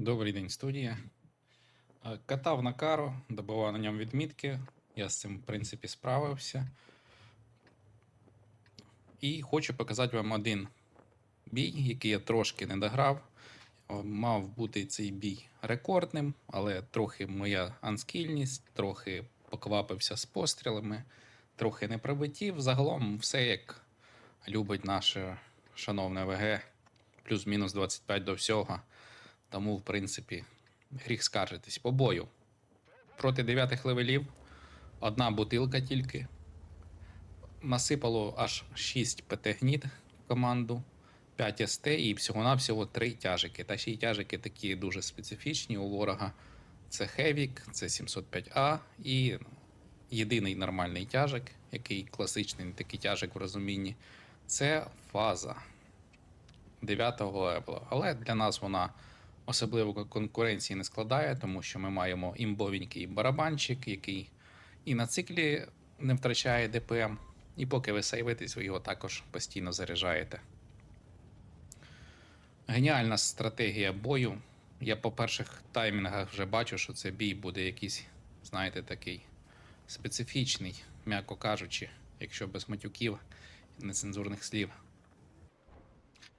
Добрий день, студія. Е, Катав на кару, добивав на ньому відмітки. Я з цим, в принципі, справився. І хочу показати вам один бій, який я трошки не дограв. Мав бути цей бій рекордним, але трохи моя анскільність, трохи поквапився з пострілами, трохи не пробитів. Загалом все як любить наше шановне ВГ, плюс-мінус 25 до всього. Тому, в принципі, гріх скаржитись по бою. Проти дев'ятих левелів одна бутилка тільки. Насипало аж 6 ПТ гніт в команду, 5 СТ і всього-навсього 3 тяжики. Та ще й тяжики такі дуже специфічні у ворога. Це Хевік, це 705А і єдиний нормальний тяжик, який класичний такий тяжик в розумінні, це фаза 9 левела. Але для нас вона особливо конкуренції не складає, тому що ми маємо імбовенький барабанчик, який і на циклі не втрачає ДПМ, і поки ви сейвитесь, ви його також постійно заряджаєте. Геніальна стратегія бою. Я по перших таймінгах вже бачу, що це бій буде якийсь, знаєте, такий специфічний, м'яко кажучи, якщо без матюків нецензурних слів.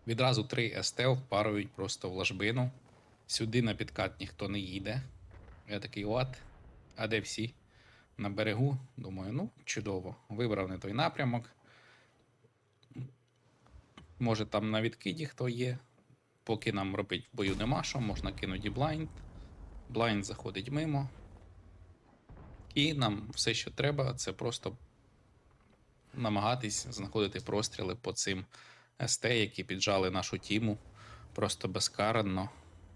Відразу три СТ впарують просто в ложбину. Сюди на підкат ніхто не їде. Я такий от. А де всі? На берегу. Думаю, ну, чудово. Вибрав не той напрямок. Може там на відкиді хто є. Поки нам робить в бою нема що, можна кинути блайнд. Блайнд заходить мимо. І нам все, що треба, це просто намагатись знаходити простріли по цим СТ, які піджали нашу тіму. Просто безкарно.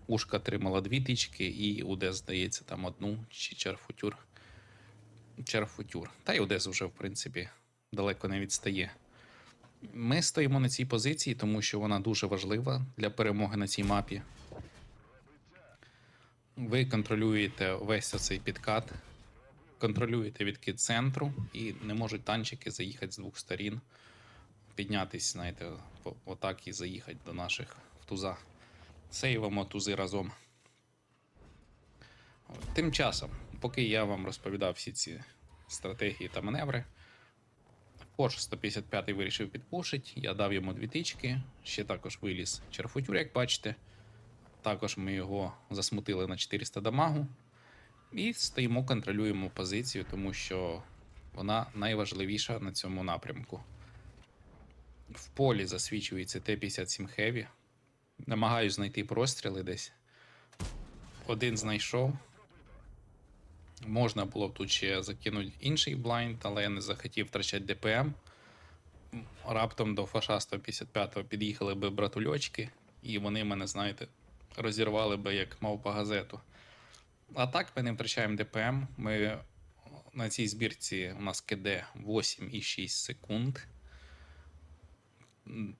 Ушка тримала дві тички, і Удес, здається, там одну чи черфутюр. Черфутюр. Та й Удес вже, в принципі, далеко не відстає. Ми стоїмо на цій позиції, тому що вона дуже важлива для перемоги на цій мапі. Ви контролюєте весь цей підкат, контролюєте відкид центру, і не можуть танчики заїхати з двох сторін, піднятись, знаєте, отак і заїхати до наших в туза. Сейвимо тузи разом. Тим часом, поки я вам розповідав всі ці стратегії та маневри, Порш 155 вирішив підпушити, я дав йому дві тички, ще також виліз черфутюр, як бачите. Також ми його засмутили на 400 дамагу. І стоїмо, контролюємо позицію, тому що вона найважливіша на цьому напрямку. В полі засвічується Т-57 Heavy. Намагаюсь знайти простріли десь. Один знайшов. Можна було б тут ще закинути інший блайнд, але я не захотів втрачати ДПМ. Раптом до фаша 155 під'їхали би братульочки, і вони мене, знаєте, розірвали би як мавпа газету. А так ми не втрачаємо ДПМ. Ми на цій збірці у нас КД 8,6 секунд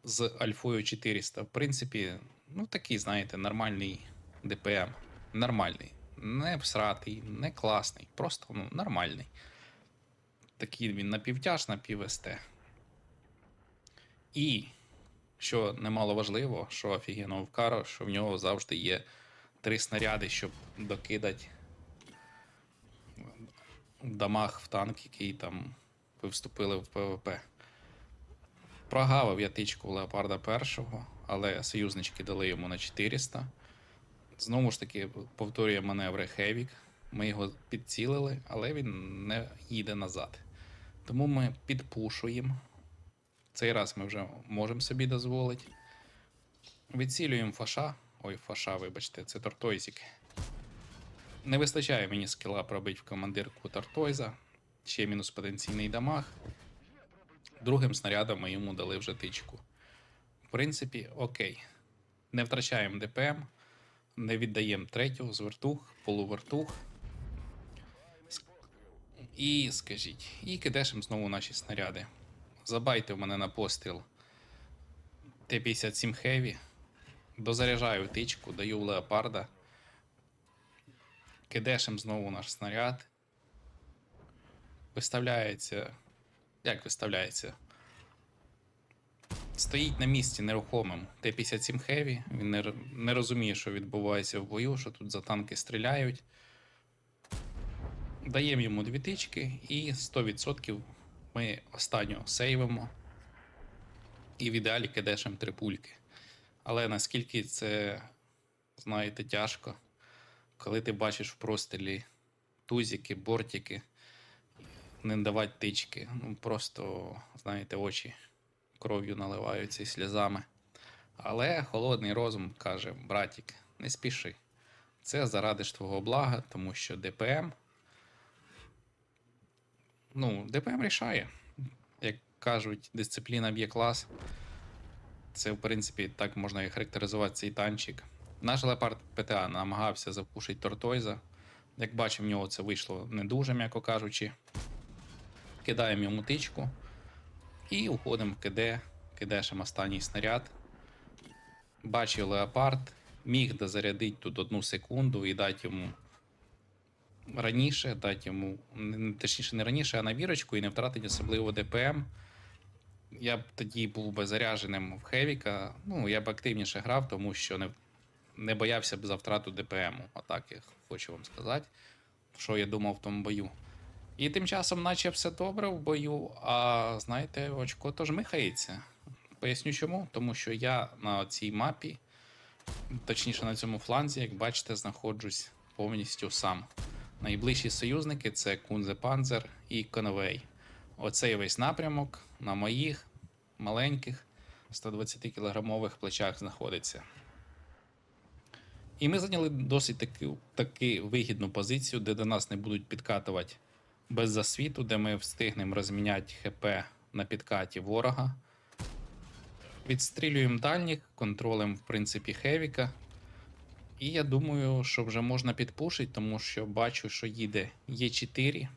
з альфою 400. В принципі, ну такий, знаєте, нормальний ДПМ. Нормальний. Не всратий, не класний, просто ну, нормальний. Такий він напівтяж, напів-СТ. І, що немало важливо, що офігенно в Каро, що в нього завжди є три снаряди, щоб докидати дамаг в танк, який там ви вступили в ПВП. Прогавив я тичку Леопарда першого, але союзнички дали йому на 400. Знову ж таки, повторює маневри Хевік. Ми його підцілили, але він не їде назад. Тому ми підпушуємо. Цей раз ми вже можемо собі дозволити. Відцілюємо фаша. Ой, фаша, вибачте, це тортойзик. Не вистачає мені скіла пробити в командирку Тортойза. Ще мінус потенційний дамаг. Другим снарядом ми йому дали вже тичку. В принципі, окей. Не втрачаємо ДПМ, не віддаємо третю, звертух, полувертух. І скажіть, і кидешем знову наші снаряди. Забайте в мене на постріл Т-57 Heavy. Дозаряджаю тичку, даю леопарда. Кидешем знову наш снаряд. Виставляється. Як виставляється? стоїть на місці нерухомим. Т-57 Heavy, він не, не розуміє, що відбувається в бою, що тут за танки стріляють. Даємо йому дві тички і 100% ми останню сейвимо. І в ідеалі кидешем три пульки. Але наскільки це, знаєте, тяжко, коли ти бачиш в прострілі тузики, бортики, не давати тички. Ну, просто, знаєте, очі кров'ю наливаються і сльозами. Але холодний розум каже: братік, не спіши. Це заради ж твого блага, тому що ДПМ. Ну, ДПМ рішає. Як кажуть, дисципліна б'є клас. Це, в принципі, так можна і характеризувати цей танчик. Наш леопард ПТА намагався запушити Тортойза. Як бачимо, в нього це вийшло не дуже, м'яко кажучи. Кидаємо йому тичку і уходимо в КД, кидешем останній снаряд. Бачив леопард, міг дозарядити тут одну секунду і дати йому раніше, дати йому, точніше, не раніше, а на вірочку і не втратити особливо ДПМ. Я б тоді був би зарядженим в Хевіка. Ну, я б активніше грав, тому що не, не боявся б за втрату ДПМу. Отак я хочу вам сказати, що я думав в тому бою. І тим часом, наче все добре в бою, а знаєте, очко то жмихається. Поясню чому. Тому що я на цій мапі, точніше на цьому фланзі, як бачите, знаходжусь повністю сам. Найближчі союзники це Кунзе Панзер і Конвей. Оцей весь напрямок на моїх маленьких 120-кілограмових плечах знаходиться. І ми зайняли досить таки, таки вигідну позицію, де до нас не будуть підкатувати без засвіту, де ми встигнемо розміняти ХП на підкаті ворога. Відстрілюємо дальніх, контролем, в принципі, Хевіка. І я думаю, що вже можна підпушити, тому що бачу, що їде Є4.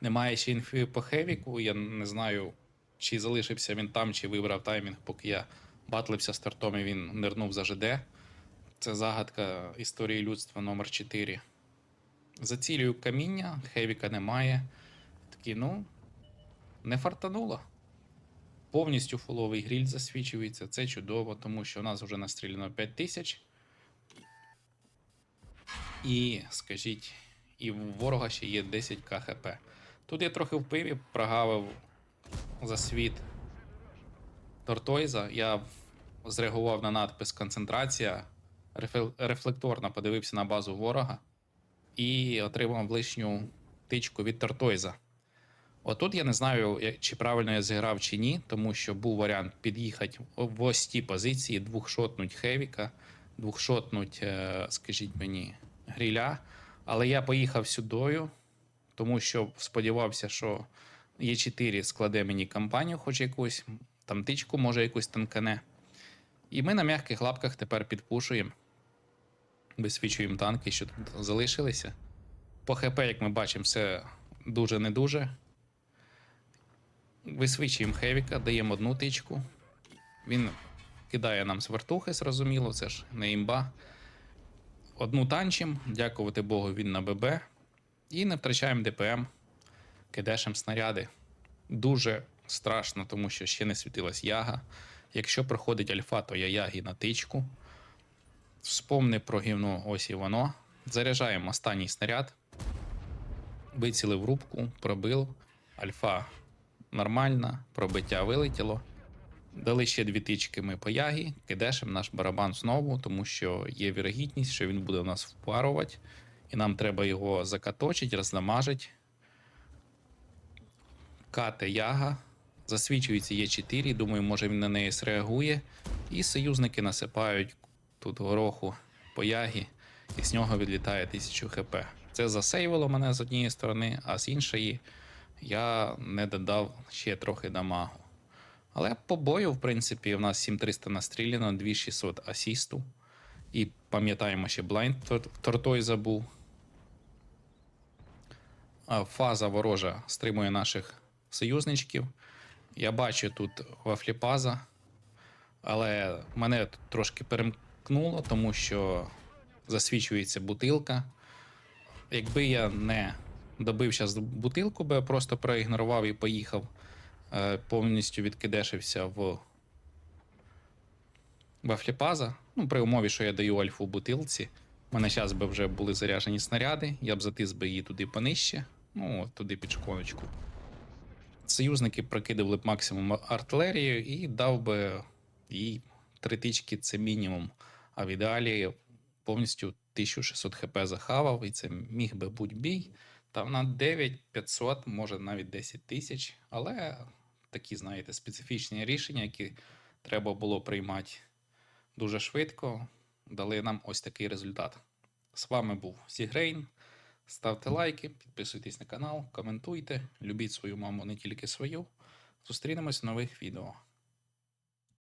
Немає ще інфи по Хевіку. Я не знаю, чи залишився він там, чи вибрав таймінг, поки я батлився з тортом і він нирнув за ЖД. Це загадка історії людства номер 4 Зацілюю каміння, Хевіка немає. Такий, ну, не фартануло. Повністю фуловий гріль засвічується. Це чудово, тому що у нас вже настріляно 5 тисяч. І, скажіть, і в ворога ще є 10 КХП. Тут я трохи в пиві прогавив за світ Тортойза. Я зреагував на надпис концентрація, рефлекторно подивився на базу ворога і отримав лишню тичку від Тортойза. Отут я не знаю, чи правильно я зіграв чи ні, тому що був варіант під'їхати в ось ті позиції, двохшотнуть Хевіка, двохшотнуть, е, скажіть мені, гріля. Але я поїхав сюдою, тому що сподівався, що Є4 складе мені кампанію, хоч якусь, там тичку, може, якусь танкане. І ми на м'яких лапках тепер підпушуємо. Висвічуємо танки, що тут залишилися. По ХП, як ми бачимо, все дуже не дуже. Висвічуємо Хевіка, даємо одну тичку. Він кидає нам свертухи, зрозуміло, це ж не імба. Одну танчим, дякувати Богу, він на ББ. І не втрачаємо ДПМ, кидешем снаряди. Дуже страшно, тому що ще не світилась яга. Якщо проходить альфа, то я ягі на тичку. Вспомни про гівно, ось і воно. Заряджаємо останній снаряд. Вицілив рубку, пробив. Альфа нормальна, пробиття вилетіло. Дали ще дві тички ми по ягі, кидешем наш барабан знову, тому що є вірогідність, що він буде нас впарувати, і нам треба його закаточити, роздамажити. Кате яга. Засвічується Є4, думаю, може він на неї зреагує. І союзники насипають тут гороху по ягі, і з нього відлітає 1000 хп. Це засейвило мене з однієї сторони, а з іншої я не додав ще трохи дамагу. Але по бою, в принципі, в нас 7300 настріляно, 2600 асісту. І пам'ятаємо, ще блайнд тортой забув. Фаза ворожа стримує наших союзничків. Я бачу тут вафліпаза, але мене трошки перемкнуло, тому що засвічується бутилка. Якби я не добив зараз бутилку, би я просто проігнорував і поїхав е, повністю відкидешився в вафліпаза. Ну, при умові, що я даю альфу бутилці. У мене зараз би вже були заряджені снаряди, я б затис би її туди понижче, ну, от туди під шконочку. Союзники прокидували б максимум артилерію і дав би їй три тички це мінімум. А в ідеалі повністю 1600 хп захавав, і це міг би бути бій. Там на 9500, може навіть 10 тисяч. Але такі, знаєте, специфічні рішення, які треба було приймати дуже швидко, дали нам ось такий результат. З вами був Сігрейн. Ставте лайки, підписуйтесь на канал, коментуйте, любіть свою маму не тільки свою. Зустрінемось в нових відео.